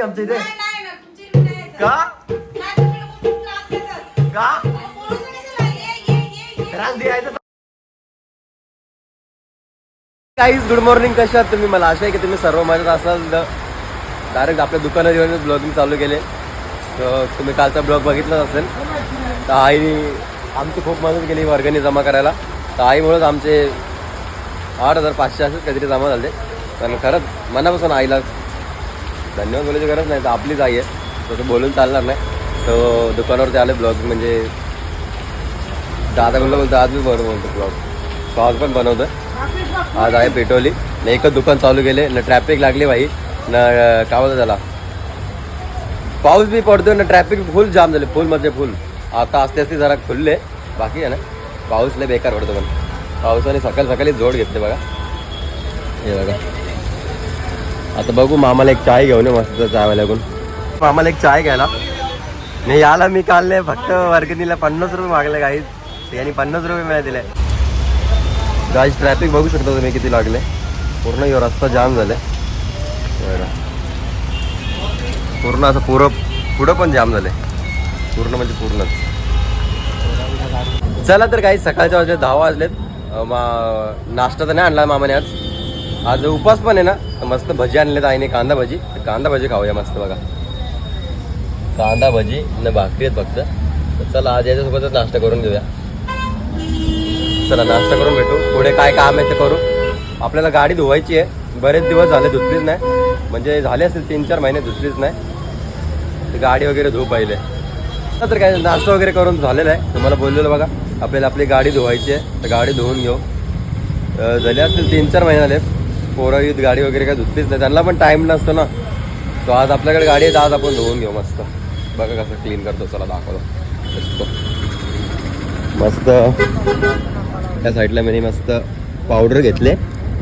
तुम्ही आमच्या इथे. का. त्रास द्यायचा काहीच गुड मॉर्निंग कशा आहात तुम्ही? मला आशा आहे की तुम्ही सर्व मजेत असाल. डायरेक्ट आपल्या दुकानात येऊन ब्लॉगिंग चालू केले. तर तुम्ही कालचा ब्लॉग बघितलाच असेल. तर आईने आमची खूप मदत केली वर्गणी जमा करायला. तर आईमुळेच आमचे आठ हजार पाचशे असेच काहीतरी जमा झाले. पण खरंच मनापासून आईला धन्यवाद बोलायची गरज नाही तर आपलीच आई आहे. तसं बोलून चालणार नाही. तर दुकानावरती आले ब्लॉग म्हणजे दादा बोललो बोलतो आज मी बरं बोलतो ब्लॉग तो पण बनवतो आज आहे पेटवली ना एकच दुकान चालू केले. न ट्रॅफिक लागली भाई. न काय बोलतो त्याला? पाऊस बी पडतोय ना ट्रॅफिक फुल जाम झाले. फुल म्हणजे फुल आता असते असते जरा खुलले. बाकी आहे ना? पाऊस लय बेकार पडतो पण. पावसाने सकाळी सकाळी जोड घेतले बघा. हे बघा. आता बघू मामाला एक चाय घेऊन ये मस्त लागून. मामाला एक चाय घ्यायला. नाही याला मी काढले फक्त वर्गणीला पन्नास रुपये मागले काहीच यांनी पन्नास रुपये मिळा दिले गाईज ट्रॅफिक बघू शकता तुम्ही किती लागले. पूर्ण यो रस्ता जाम झाले पूर्ण असं पुरं पुढं पण जाम झाले पूर्ण म्हणजे पूर्णच. चला तर काही सकाळच्या वाजले दहा वाजलेत. मा नाश्ता तर नाही आणला मामाने आज. आज उपास पण आहे ना तर मस्त भजी आणलेत आईने कांदा भजी. तर कांदा भजी खाऊया मस्त बघा. कांदा भजी न भाकरी आहेत फक्त. तर चला आज याच्यासोबतच नाश्ता करून घेऊया. चला नाश्ता करून भेटू. पुढे काय काम आहे ते करू. आपल्याला गाडी धुवायची आहे. बरेच दिवस झाले धुतलीच नाही. म्हणजे झाले असेल तीन चार महिने धुतलीच नाही. गाडी वगैरे धुवू पाहिले. तर काय नाश्ता वगैरे करून झालेला आहे. तुम्हाला बोललेलं बघा. आपल्याला आपली गाडी धुवायची आहे. तर गाडी धुवून घेऊ. झाले असतील तीन चार महिने झाले पोरं युद्ध गाडी वगैरे काय धुतलीच नाही. त्यांना पण टाईम नसतो ना. तो आज आपल्याकडे गाडी आहे आज आपण धुवून घेऊ मस्त. बघा कसं क्लीन करतो चला दाखवतो. मस्त. त्या साईडला मी मस्त पावडर घेतले.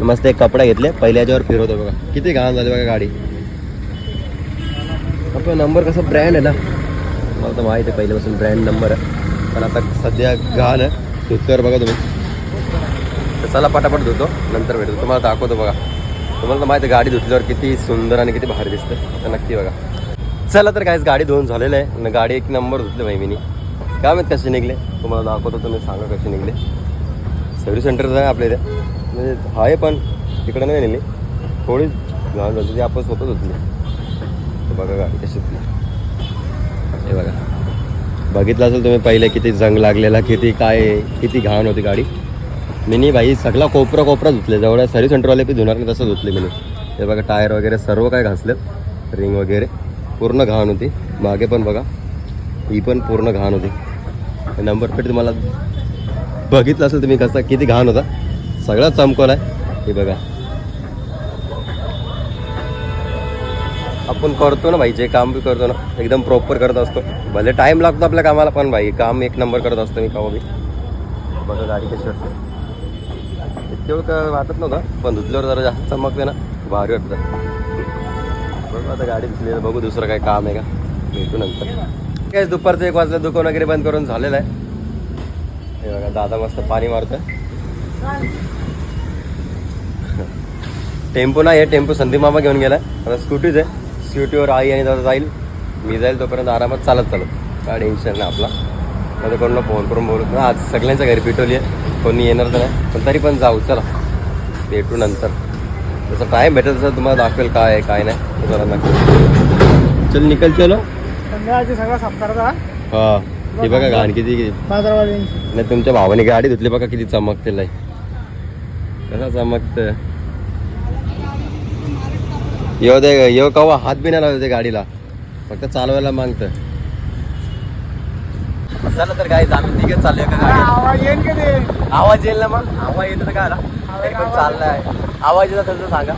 मस्त एक कपडा घेतले. पहिल्या याच्यावर फिरवतो बघा. किती घाण झाली बघा गाडी. आपला नंबर कसा ब्रँड आहे ना. मला तर माहिती आहे पहिल्यापासून ब्रँड नंबर आहे. पण आता सध्या घाण आहे. धुतल्यावर बघा तुम्ही. तर चला पटापट धुतो नंतर भेटतो तुम्हाला दाखवतो बघा. तुम्हाला तर माहिती आहे गाडी धुतल्यावर किती सुंदर आणि किती भारी दिसते. तर नक्की बघा. चला तर काहीच गाडी धुवून झालेलं आहे. आणि गाडी एक नंबर धुतली भाई मी काय माहीत कसे निघले? तुम्हाला दाखवतो तुम्ही सांगा कसे निघले. सर्व्हिस सेंटर आहे आपल्या इथे. म्हणजे आहे पण तिकडे नाही नेली थोडी घाण झाली ती आपण स्वतःच धुतली. तर बघा गाडी कशी धुतली. हे बघा. बघितलं असेल तुम्ही पहिले किती जंग लागलेला किती काय किती घाण होती गाडी. मिनी भाई सगळा कोपरा कोपरा धुतले. जवळ सर्व्हिस सेंटरवाले बी धुणार नाही तसं धुतले मिनी. हे बघा टायर वगैरे सर्व काय घासलेत. रिंग वगैरे. पूर्ण घाण होती. मागे पण बघा ही पण पूर्ण घाण होती. नंबर प्लेट तुम्हाला बघितलं असेल तुम्ही कसा किती घाण होता. सगळा चमकवला आहे. हे बघा. आपण करतो ना भाई जे काम बी करतो ना एकदम प्रॉपर करत असतो. भले टाईम लागतो आपल्या कामाला पण भाई काम एक नंबर करत असतो मी कामा बी. बघा गाडी कशी वाटते इतकं काय वाटत नव्हतं पण धुतल्यावर जरा जास्त चमकते ना भारी वाटतं. बघू आता गाडी धुतली बघू दुसरं काय काम आहे का भेटू नंतर. काय दुपारचं एक वाजलं दुकान वगैरे बंद करून झालेलं आहे. हे बघा दादा मस्त पाणी मारतोय. टेम्पो नाही आहे टेम्पो संदीप मामा घेऊन गेलाय. आता स्कूटीच आहे स्कूटीवर आई आणि दादा जाईल. मी जाईल तोपर्यंत आरामात चालत चालत. काय टेन्शन नाही आपला. आता कोणाला फोन करून बोलू. आज सगळ्यांच्या घरी पिटवली आहे. कोणी येणार तर नाही. पण तरी पण जाऊ चला. भेटू नंतर. जसं टाईम भेटेल तसं तुम्हाला दाखवेल काय आहे काय नाही. जरा नक्की चल निकल चलो. सगळा हा? हे. बघा. घाण किती नाही तुमच्या भावाने गाडी धुतली बघा किती चमकते लाई कसा चमकत येऊ दे येऊ कवा. हात बी नाही लावते गाडीला. फक्त चालवायला मागत चला तर काय आम्ही तिघे चाललोय का गाडी आवाज येईन का ते? आवाज येईल ना मग? आवाज येतो तर काय आला तरी पण चाललाय. आवाज येतो तर सांगा.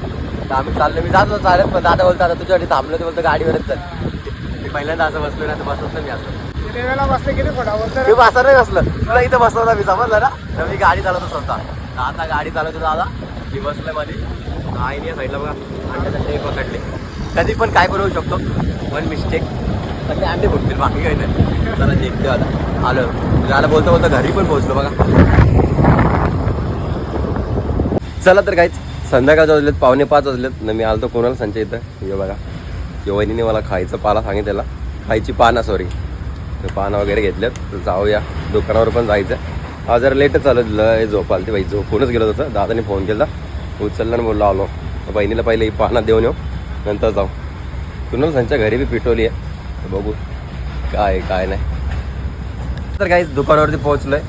तर आम्ही चाललो मी जातो चालत पण दादा बोलतो आता तुझ्यासाठी थांबलो ते बोलतो गाडीवरच चल. मी पहिल्यांदा असं बसलो ना तर बसत नाही मी असं. बसले किती फटावर मी बसत नाही बसलं. तुला इथं बसवता मी समजलं ना? तर मी गाडी चालवतो स्वतः. आता गाडी चालवतो दादा. मी बसलं मध्ये आईने साईडला बघा अंड्याचा शेप पकडले. कधी पण काय बनवू शकतो. वन मिस्टेक सगळे अंडे फुटतील बाकी काही नाही. चला निघतो आता. आलो. जायला बोलतो बोलता घरी पण पोहोचलो बघा. चला तर काहीच संध्याकाळच्या वाजलेत पावणे पाच वाजलेत. न मी आलतो कोणाला? संचय इथं. हे बघा. की मला खायचं पाला सांगितलेला. खायची पानं सॉरी पानं वगैरे घेतल्यात तर जाऊया. दुकानावर पण जायचं आज जरा लेटच चालत लय झोपाल ते बाई. झोपूनच गेलो तसं. दादाने फोन केला. उचलला आणि बोललो आलो. बहिणीला पहिले ही पानं देऊन येऊ. नंतर जाऊ. कुणाला त्यांच्या घरी बी पिटवली आहे. बघू. काय काय नाही. तर काहीच दुकानावरती पोहोचलोय.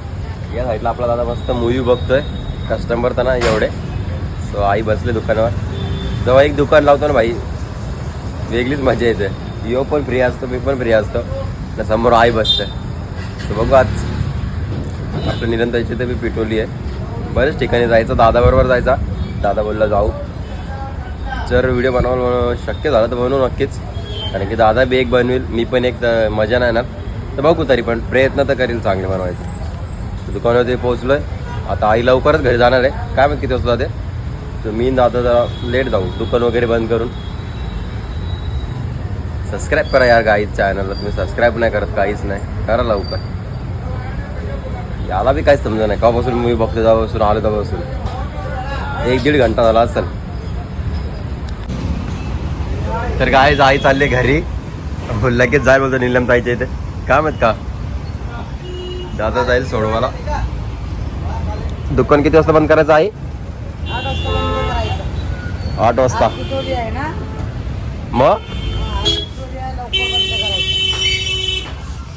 या साईडला आपला दादा मस्त मूवी बघतोय. कस्टमर तर ना एवढे. सो आई बसले दुकानावर. जेव्हा एक दुकान लावतो ना भाई वेगळीच मजा येते. यो पण फ्री असतो मी पण फ्री असतो. आणि समोर आई बसते. तर बघू आज. आपलं निरंतरची तर मी पिटवली आहे. बरेच ठिकाणी जायचं दादाबरोबर जायचा. दादा बोलला जाऊ. जर व्हिडिओ बनवायला शक्य झालं तर बनवू नक्कीच. कारण की दादा बी एक बनवेल मी पण एक तर मजा नाही ना तर बघू तरी पण प्रयत्न तर करील चांगले बनवायचे. दुकानावरती पोहोचलो आहे आता आई लवकरच घरी जाणार आहे. काय माहिती किती वाजता जाते? तर मी दादा जरा लेट जाऊ. दुकान वगैरे बंद करून. सबस्क्राईब करा यार गाईच चॅनलला तुम्ही सबस्क्राईब नाही करत काहीच नाही. करा लवकर. याला बी काहीच समजा नाही. कापासून मी बघतो तेव्हापासून आलो तेव्हापासून. एक दीड घंटा झाला असेल. तर काय आई चालले घरी. हो, लगेच जाईल बोलतो निलम ताईच्या इथे. काय माहीत का? दादा जाईल सोडवाला दुकान किती वाजता बंद करायचं आई? आठ वाजता मग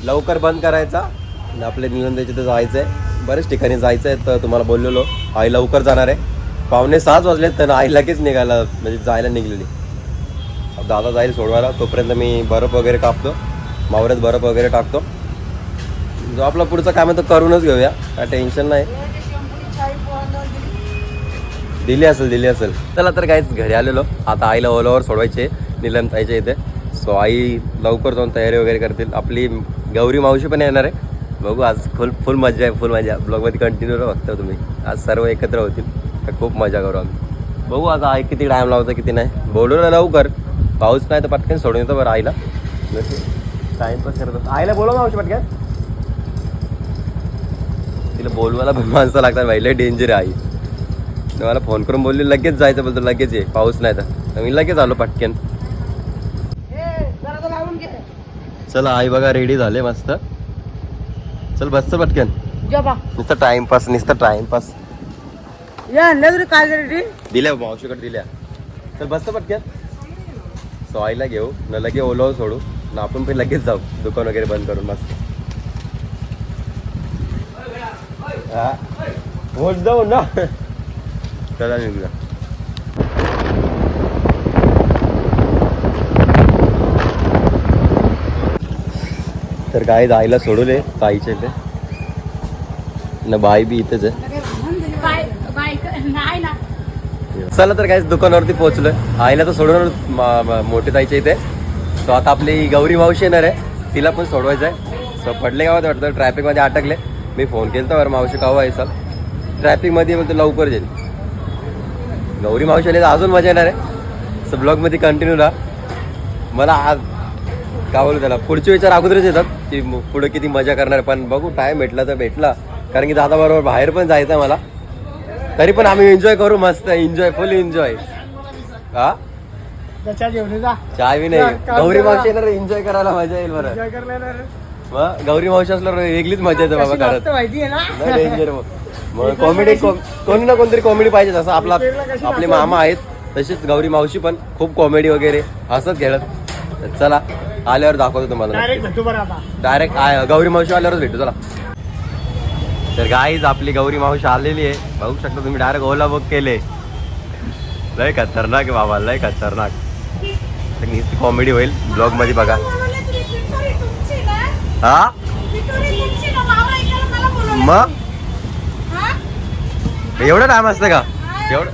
लवकर बंद करायचं. आपल्या निलंदाच्या इथे जायचं आहे बरेच ठिकाणी जायचं आहे तर तुम्हाला बोललेलो. आई लवकर जाणार आहे. पावणे सहाच वाजले तर आई लगेच निघायला म्हणजे जायला निघलेली. दादा जाईल सोडवायला. तोपर्यंत मी बर्फ वगैरे कापतो. मावऱ्यात बर्फ वगैरे टाकतो. जो आपला पुढचं काम आहे तो करूनच घेऊया. काय टेन्शन नाही. दिली. असेल दिली असेल. चला तर काहीच घरी आलेलो. आता आईला ओलावर सोडवायचे. निलम ताईच्या इथे. सो आई लवकर जाऊन तयारी वगैरे करतील. आपली गौरी मावशी पण येणार आहे. बघू आज फुल फुल मजा आहे फुल मजा. ब्लॉगमध्ये कंटिन्यू बघता तुम्ही. आज सर्व एकत्र होतील. तर खूप मजा करू आम्ही. बघू आता आई किती टाईम लावतं किती नाही. बोलू ना लवकर. पाऊस नाही तर पटकन सोडून येतो बरं आईला. टाईमपास करत होतो. आईला बोलव मावशी पटकन. तिला बोलवायला पण माणसं लागतात भाई लय डेंजर आहे आई. मला फोन करून बोलली लगेच जायचं बोलतो लगेच ये पाऊस नाही तर. मी लगेच आलो पटकन. जरा तो लावून घे. चला आई बघा रेडी झाले मस्त. चल बसचं पटकन. नुसतं टाइमपास नुसतं टाइमपास या तुला काय रेडी दिल्या मावशीकडे दिल्या. चल बसतं पटकन. सो आईला घेऊ न लगे ओलाव सोडू न आपण पण लगेच जाऊ. दुकान वगैरे बंद करून मस्त. हा? होत जाऊ ना. चला निघूया. तर काय आईला सोडवले ताईच्या इथे. न बाई बी इथेच आहे नाही ना चला तर काय दुकानावरती पोहोचलोय. आईला तर सोडवणार म- म- ताईच्या इथे. सो आता आपली गौरी मावशी येणार आहे. तिला पण सोडवायचं आहे सो पडले गावात वाटतं? ट्रॅफिकमध्ये अटकले. मी फोन केला तर बरं मावशी काव आहे सर ट्रॅफिकमध्ये बोलतो लवकर जाईल गौरी मावशी आली तर अजून मजा येणार आहे. सो ब्लॉगमध्ये कंटिन्यू राहा. मला आज काय बोलू त्याला पुढचे विचार अगोदरच येतात की पुढे किती मजा करणार पण बघू टाईम भेटला तर भेटला. कारण की दादा बरोबर बाहेर पण जायचं आहे मला. तरी पण आम्ही एन्जॉय करू मस्त एन्जॉय फुल एन्जॉय हा? चाय बी नाही. गौरी. मावशी येणार एन्जॉय करायला मजा येईल बरं. गौरी मावशी असल्यावर वेगळीच मजा येते बाबा घरात. डेंजर मग कॉमेडी कोणी ना कोणतरी कॉमेडी पाहिजे जसं आपला आपले? मामा आहेत. तशीच गौरी मावशी पण खूप कॉमेडी वगैरे हसत खेळत. चला आल्यावर दाखवतो तुम्हाला. डायरेक्ट गौरी मावशी आल्यावरच भेटू. चला. तर गाईज आपली गौरी मावशी आलेली आहे. बघू शकता तुम्ही डायरेक्ट ओला बुक केले. लय खतरनाक आहे बाबा लय खतरनाक. तर नुसती कॉमेडी होईल ब्लॉगमध्ये बघा. हा? मग? एवढं टाइम असतं का? एवढं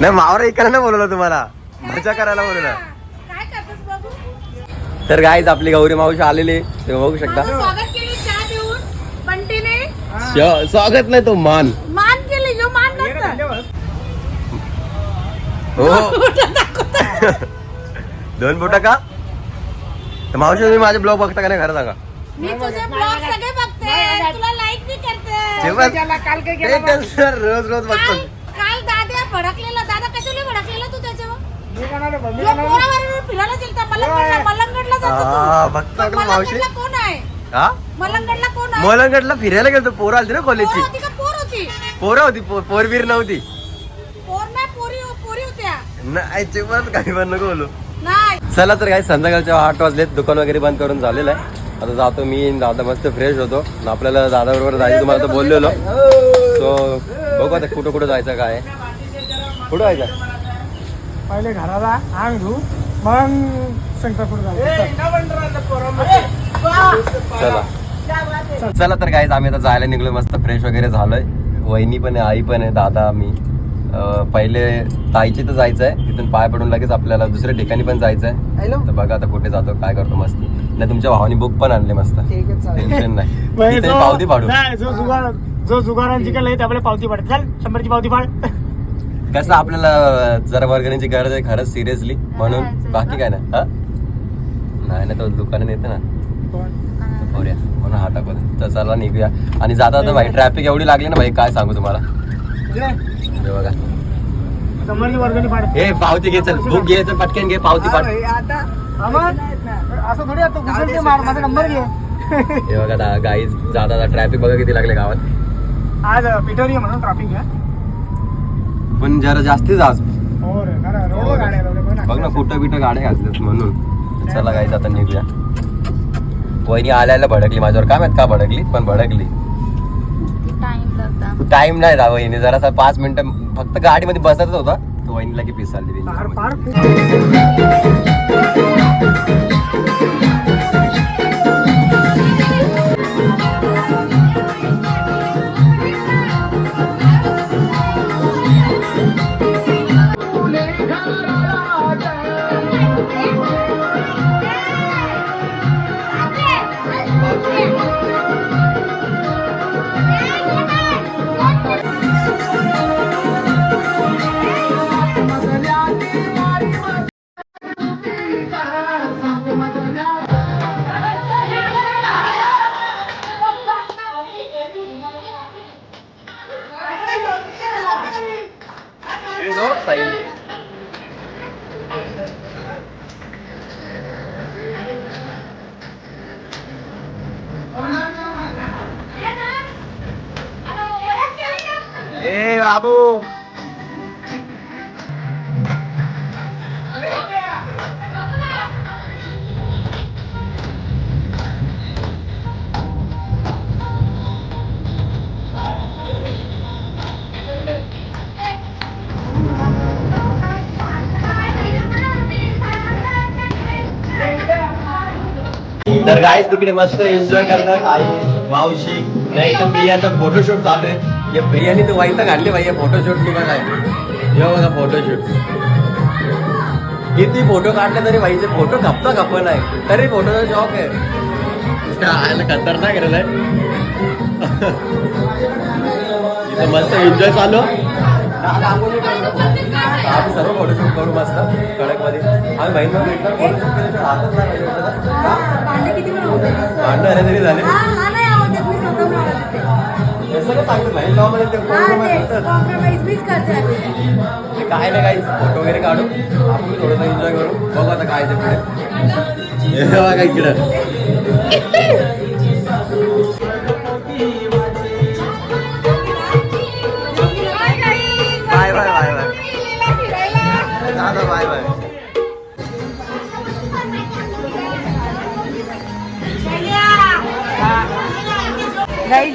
नाही मावर ऐकायला नाही बोलवलं तुम्हाला. मजा करायला बोलवलं. तर गाईज आपली गौरी मावशी आलेली. तुम्ही बघू शकता. स्वागत केली चहा देऊन. बंटीने. श- स्वागत नाही तो मान. मान केली जो मान नसतं. हो. दोन बोटा का? तर मावशी तुम्ही माझे ब्लॉग बघता का नाही? खरं सांगा. मी तुझे ब्लॉग सगळे बघते. तुला लाईक बी करते. जेव्हा त्याला काल काय ते केलं बा? tension रोज रोज काल बघतो काल दादी कोणाला बघ, मी तुला कोणाला- पोरावर फिरायला गेलता? मलंगडला मलंगडला जातो हा, तू. बघता पण का मावशी? मलंगडला कोण आहे? हा? मलंगडला कोण आहे? मलंगडला फिरायला गेलो पोरं आलती ना पोर कॉलेजची होती का? पोर होती? पोरं होती पो- पोरबीर नव्हती. पोर नाही पोरी पोरी होत्या. नाही चिमत काही पण नको बोलू. नाही. चला तर काय संध्याकाळच्या आठ वाजलेत. दुकान वगैरे बंद करून झालेलं आहे. आता जातो मी आणि दादा मस्त फ्रेश होतो. आणि आपल्याला दादा बरोबर जायचं तुम्हाला तर बोललेलो. सो बघू आता कुठं कुठं जायचं काय. कुठं जायचं? पहिले घराला धू शंकरपूर चला. चला तर काय आम्ही आता जायला निघलो मस्त फ्रेश वगैरे झालोय. वहिनी पण आहे आई पण आहे दादा मी. अं, पहिले ताईची तर जायचं आहे तिथून पाय पडून लगेच आपल्याला दुसऱ्या ठिकाणी पण जायचं आहे हॅलो. तर बघा आता कुठे जातो काय करतो मस्त. नाही तुमच्या भावानी बुक पण आणले मस्त. टेन्शन नाही. पावती पाडू. नाही, जो जुगार जो जुगारांची आपल्याला पावती पाडत चल शंभरची पावती पाड. कसं आपल्याला जरा वर्गणीची गरज आहे खरंच सिरियसली म्हणून? बाकी काय नाही? हा? नाही ना तो दुकानात येते ना. बघूया म्हणून हा टाकू दे. तर चला निघूया. आणि जाता जाता भाई ट्रॅफिक एवढी लागली ना भाई काय सांगू तुम्हाला? हे बघा. हे पावती घे चल. बुक घ्यायचं पटकन घे पावती पाठ हा? असं थोडी आता गुगल पे मार माझा नंबर घे. हे बघा दा गाई जाता ट्रॅफिक बघा किती लागले गावात. आज पिटोरी म्हणून ट्रॉफिक आहे पण जरा जास्तीच आज हो रे खरं रोडवर गाड्या लावल्या बघ ना. बघ ना कुठं बिटं गाड्या घातल्यात म्हणून. चला गाईज आता निघूया. वहिनी आल्याला भडकली माझ्यावर काय माहीत का भडकली? पण भडकली. टाइम लागता टाइम नाही जा वहिनी जरासा पाच मिनिटं फक्त गाडीमध्ये बसतच होता. तो वहिनीला की पिस आली पार तिने. पार खूप ए बाबू तर काय तिकडे मस्त एन्जॉय करतात आई मावशी नाही तर बियाचा फोटोशूट चालू आहे. या तर वाईट घातली भाई फोटोशूट किंवा काय हे बघा फोटोशूट किती फोटो काढले तरी भाईचे फोटो खपता खप नाही. तरी फोटोचा शॉक आहे. आयला खतरनाक केलेलं आहे मस्त एन्जॉय चालू. आम्ही सर्व फोटोशूट करू मस्त कडकमध्ये आम्ही बहिणीला भेटणार फोटोशूट राहतच नाही भांडणं अरे तरी झाले हा नाही सगळं ते काय नाही काही फोटो वगैरे काढू आपण थोडंसं एन्जॉय करू बघू आता काय ते पुढे काय बघा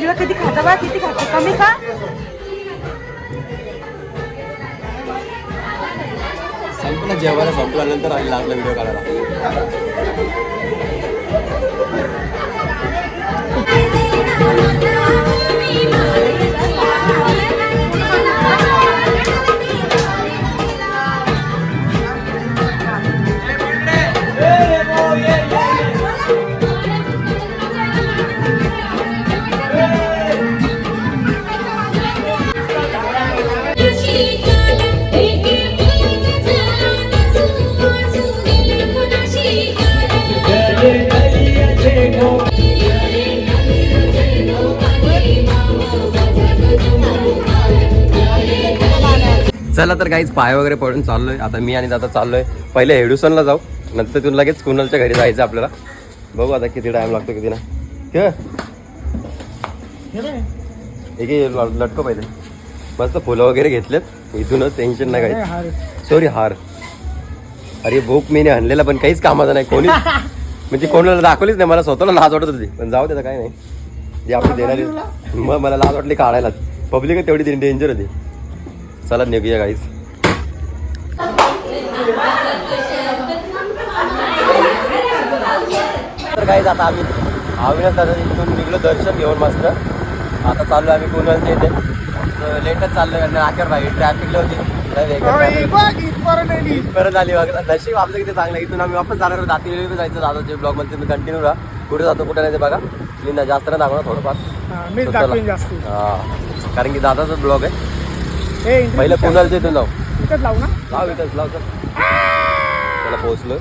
गाई तुला किती खाता बा? किती खातो कमी का संपलं जेवायला संपल्यानंतर लागला व्हिडिओ काढायला. चला तर काहीच पाय वगैरे पडून चाललोय. आता मी आणि दादा चाललोय. पहिले हेडुसनला जाऊ नंतर तिथून लगेच कुणालच्या घरी जायचं आपल्याला. बघू आता किती टाइम लागतो किती ना एक लटको पहिले. मस्त फुलं वगैरे घेतलेत. इथूनच टेन्शन नाही काही सॉरी हार. अरे भूक मी आणलेला पण काहीच कामाचा नाही. कोणी? म्हणजे कोणाला दाखवलीच नाही मला स्वतःला लाज वाटत होती. पण जाऊ दे काय नाही. जे आपण देणारी मग मला लाज वाटली काढायला पब्लिक तेवढी डेंजर होती. चला निघूया काहीच तर काहीच आता आम्ही अविनाश दादा इथून निघलो दर्शन घेऊन मस्त. आता चाललो आम्ही कुणालच्या इथे. तर लेटच चाललोय आणि अखेर भाई ट्रॅफिकला होती. परत आली. बघा. नशीब आपलं किती चांगलं. इथून आम्ही वापस जाणार दाती जायचं दादाच्या ब्लॉगमध्ये तुम्ही कंटिन्यू राहा. कुठे जातो कुठे नाही ते बघा. मी ना जास्त नाही दाखवणार थोडंफार. कारण की दादाचा ब्लॉग आहे. पहिलं कुणालच्या इथून जाऊ इथंच लावू? ना. लाव इथंच लाव चल त्याला पोहोचलो.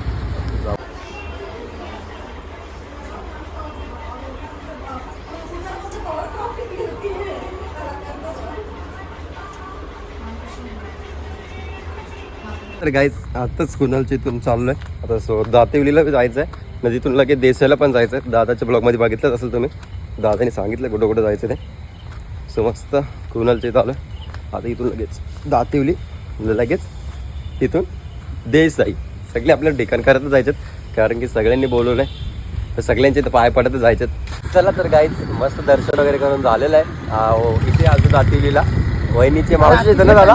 तर गाईज आताच कुणालच्या इथून चाललोय. आता सो दातेवलीला जायचं आहे म्हणजे तिथून लगेच देसाईला पण जायचं आहे दादाच्या ब्लॉगमध्ये बघितलंच असेल तुम्ही. दादाने सांगितलं कुठं कुठं जायचं ते. सो मस्त कुणालच्या इथं आलं आता इथून लगेच दातेवली लगेच तिथून देसाई. सगळे आपल्याला ठिकाण करतच जायचेत कारण की सगळ्यांनी बोलवलं आहे तर सगळ्यांचे इथं पाय पडतच जायचेत. चला तर गाईच मस्त दर्शन वगैरे करून झालेलं आहे. इथे अजून दातेवलीला. वहिनीचे मावशी येतं ना दादा.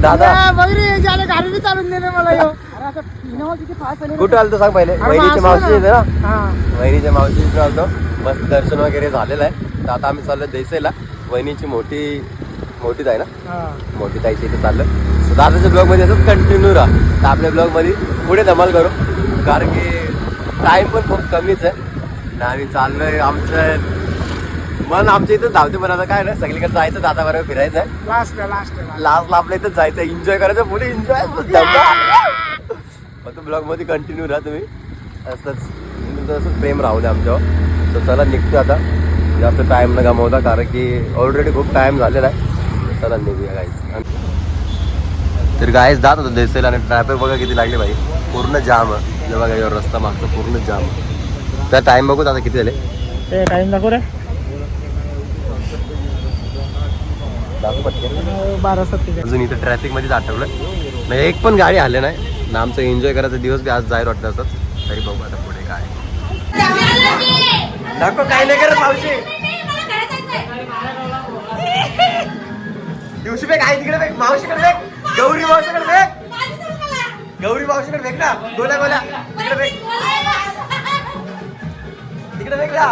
दादा. कुठं आलं तर सांग पहिले? वहिनीचे मावशी येते ना? हा. वहिनीच्या मावशी आलतो. मस्त दर्शन वगैरे झालेलं आहे. तर आता आम्ही चाललो देसाईला. वहिनीची मोठी मोठी आहे ना. मोठी ताईच्या इथे चाललं. सो दादाच्या ब्लॉगमध्ये असंच कंटिन्यू राहा. तर आपल्या ब्लॉगमध्ये पुढे धमाल करू. कारण की टाइम पण खूप कमीच आहे. आणि आम्ही चाललोय आमचं मन आमच्या इथं धावते पण आता काय नाही सगळीकडे जायचं दादा बरोबर फिरायचं आहे. लास्ट आहे, लास्ट आहे, लास्ट. लास्ट आपल्या इथं जायचं एन्जॉय करायचं पुढे एन्जॉय फक्त ब्लॉगमध्ये कंटिन्यू राहा तुम्ही. असंच तुमचं असंच प्रेम राहू द्या आमच्यावर. तर चला निघतो आता. जास्त टाइम न गमावता कारण की ऑलरेडी खूप टाइम झालेला आहे. चला निघूया गाईच तर गायच जात होतं देसेल आणि ट्रॅफिक बघा किती लागली भाई. पूर्ण जाम आहे हे बघा यावर रस्ता मागचा पूर्ण जाम त्या टाइम बघू आता किती झाले. टाइम दाखव रे. दाखवू बारा अजून इथं ट्रॅफिक मध्येच आठवलं. नाही एक पण गाडी आले नाही. ना आमचं एन्जॉय करायचा दिवस बी आज जाहीर वाटत असतात तरी बघू आता पुढे काय. नको काय नाही करत दिवशी बे काय तिकडे बे मावशीकडे बे गौरी मावशीकडे बे गौरी मावशीकडे बेक ना गोल्या गोल्या. तिकडे बेक तिकडे बेक ना.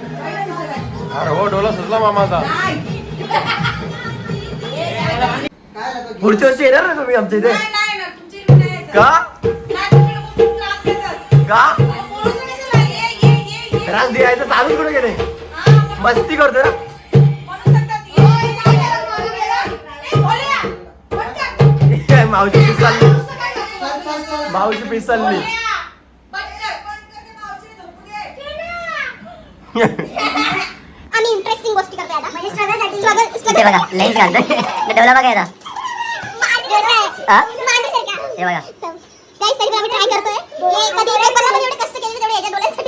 अरे हो डोला सुचला मामाचा. पुढच्या वर्षी येणार ना तुम्ही आमच्या इथे? का? का? त्रास द्यायचं चालूच कुठे गेले? मस्ती करतो ना? मावशी पिसाली मावशी पिसाली आम्ही इंटरेस्टिंग गोष्टी करतोय आता. म्हणजे स्ट्रगल स्ट्रगल स्ट्रगल बघा लेन्स घालतोय डबला बघा याचा हा? हे बघा. काही तरी आम्ही ट्राय करतोय. हे कधी पेपरला पण एवढे कष्ट केले तेवढे याच्या डोळ्यासाठी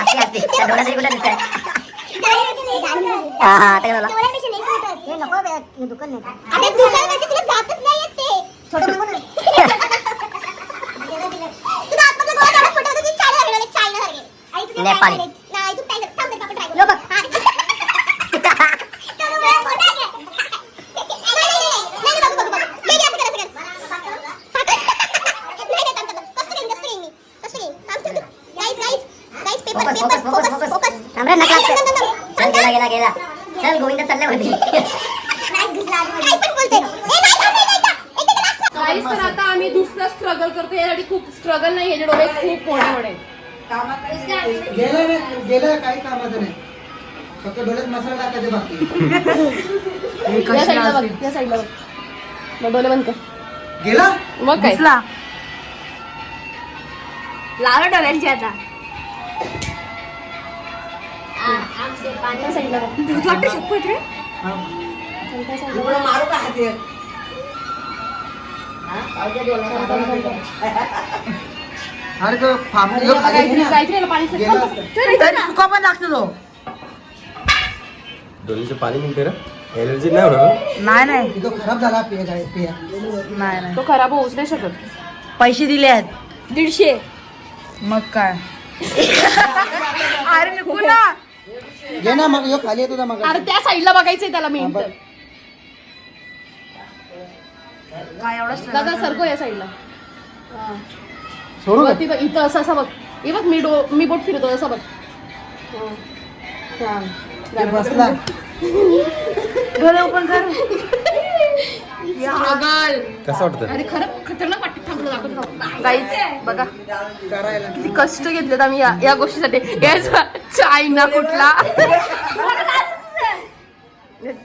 असते असते त्या डोळ्यातरी कुठे दिसतंय हा हा आता काय झालं हे नको बे, दुकान नाही अरे दुकान म्हणजे तुला जातच नाही येत ते छोटं बघू ना तुला आतमधलं गोळा झाला फोटो होता, ती चायना सारखे, चायना सारखे. आई, तुला काय नेपाळी. झालंय? नाही, तू काय झालं? थांब रे, आपण try करू. हा. तो डोळा मोठा आहे का? नाही, नाही, नाही, नाही, नाही, बघू, बघू, बघू. नाही, नाही, असं कर, असं कर. नाही, नाही, थांब, थांब, थांब. कष्ट घेईन, कष्ट घेईन मी. कष्ट घेईन. थांब, थांब, थांब. Guys, guys, guys, paper, focus paper, focus focus focus, focus focus. थांब रे नका थांब, थांब, थांब, थांब. चल गेला गेला. चल गोविंद चालल्या होती तर आता आम्ही दुसरा स्ट्रगल करतो यासाठी खूप स्ट्रगल नाही याचे डोळे खूप मोठे मोठे. गेलं नाही गेलं काही कामाचं नाही. फक्त डोळ्यात मसाला टाकायचे बाकी. या साईडला बघ या साईडला बघ. मग डोळे बंद कर. गेला? मग काय? लावा डोळ्यांची आता. साईडला. अरे तो पाणी गेला ना. सुका पण लागतो तो? डोलीचं पाणी निघते ना? एलर्जी नाही होणार नाही नाही. तो खराब झाला पेय काय पेय. नाही नाही. तो खराब होऊच नाही शकत. पैसे दिले आहेत. दीडशे. मग काय? अरे नको ना घे ना मग यो खाली येतो मग. अरे त्या साईडला बघायचंय त्याला मेन तर काय एवढं दादा सरको या साईडला. सोडू का? बघ इथं असं असं बघ. हे बघ मी डो मी बोट फिरतो असं बघ. हा. ते बसला. डोळे ओपन कर. कसं वाटतं? अरे खरं खतरनाक वाटत. थांबलं दाखवत गाईच बघा. करायला. किती कष्ट घेतलेत आम्ही या या गोष्टीसाठी. याचा चायना कुठला?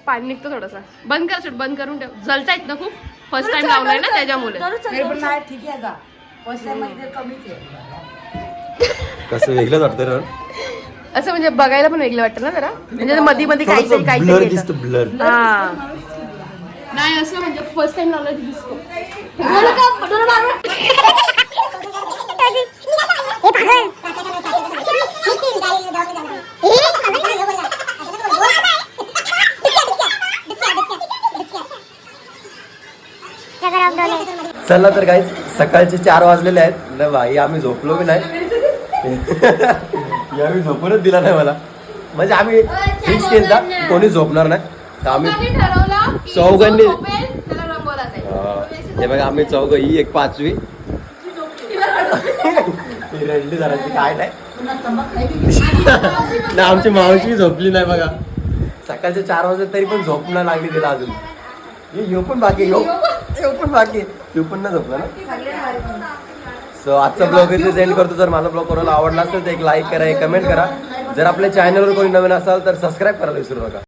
पाणी निघतो थोडसा. बंद कर शूट बंद करून ठेव. जलतायत ना खूप. फर्स्ट टाइम लावलाय ना त्याच्यामुळे. ठीक आहे का फर्स्ट टाइममध्ये कमीच आहे. कसं वेगळंच वाटतं ना असं म्हणजे बघायला पण वेगळं वाटतं ना जरा. म्हणजे मध्ये मध्ये काहीतरी ब्लर काहीतरी येतं. दिसतं ब्लर हा. नाही असं म्हणजे फर्स्ट टाइम लावलं की दिसतो. चला तर काही सकाळचे चार वाजलेले आहेत. ना भाई आम्ही झोपलो बी नाही. आम्ही झोपूनच दिला नाही मला. म्हणजे आम्ही फिक्स केलं कोणी झोपणार नाही. तर आम्ही चौघांनी- हे. बघा आम्ही चौघ ही एक पाचवी. ती रडली जरा ती काय नाही. ना आमची मावशी झोपली नाही. बघा. सकाळचे चार वाजले तरी पण झोप नाही लागली तिला अजून. यो पण बाकी यो. यो पण बाकी. यो पण नाही झोपला ना? सो आजचा ब्लॉग इथे सेंड करतो. जर माझा ब्लॉग कोणाला आवडला असेल तर एक लाईक करा एक कमेंट करा. जर आपल्या चॅनलवर कोणी नवीन असाल तर सबस्क्राईब करायला विसरू नका.